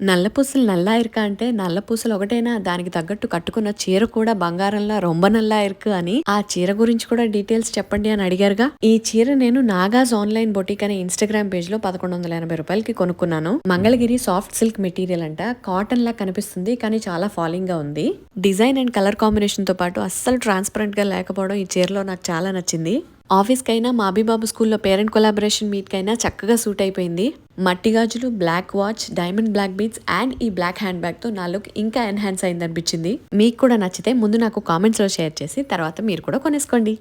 నల్లపూసలు నల్లా ఇరుక అంటే నల్ల పూసలు ఒకటేనా దానికి తగ్గట్టు కట్టుకున్న చీర కూడా బంగారంలా రొంబ నల్లా ఇరుక అని ఆ చీర గురించి కూడా డీటెయిల్స్ చెప్పండి అని అడిగారుగా. ఈ చీర నేను నాగాస్ ఆన్లైన్ బొటిక్ అనే ఇన్స్టాగ్రామ్ పేజ్లో పదకొండు వందల ఎనభై రూపాయలకి కొనుక్కున్నాను. మంగళగిరి సాఫ్ట్ సిల్క్ మెటీరియల్ అంట కాటన్ లా కనిపిస్తుంది కానీ చాలా ఫాలింగ్గా ఉంది. డిజైన్ అండ్ కలర్ కాంబినేషన్తో పాటు అస్సలు ట్రాన్స్పరెంట్గా లేకపోవడం ఈ చీరలో నాకు చాలా నచ్చింది. ఆఫీస్కైనా మా అభిబాబు స్కూల్లో పేరెంట్ కొలాబరేషన్ మీట్కైనా చక్కగా సూట్ అయిపోయింది. మట్టి గాజులు black watch diamond black beads and ఈ బ్లాక్ హ్యాండ్ బ్యాగ్తో నా లుక్ ఇంకా ఎన్హాన్స్ అయింది అనిపించింది మీకు కూడా నచ్చితే ముందు నాకు కామెంట్స్లో షేర్ చేసి తర్వాత మీరు కూడా కొనేసుకోండి.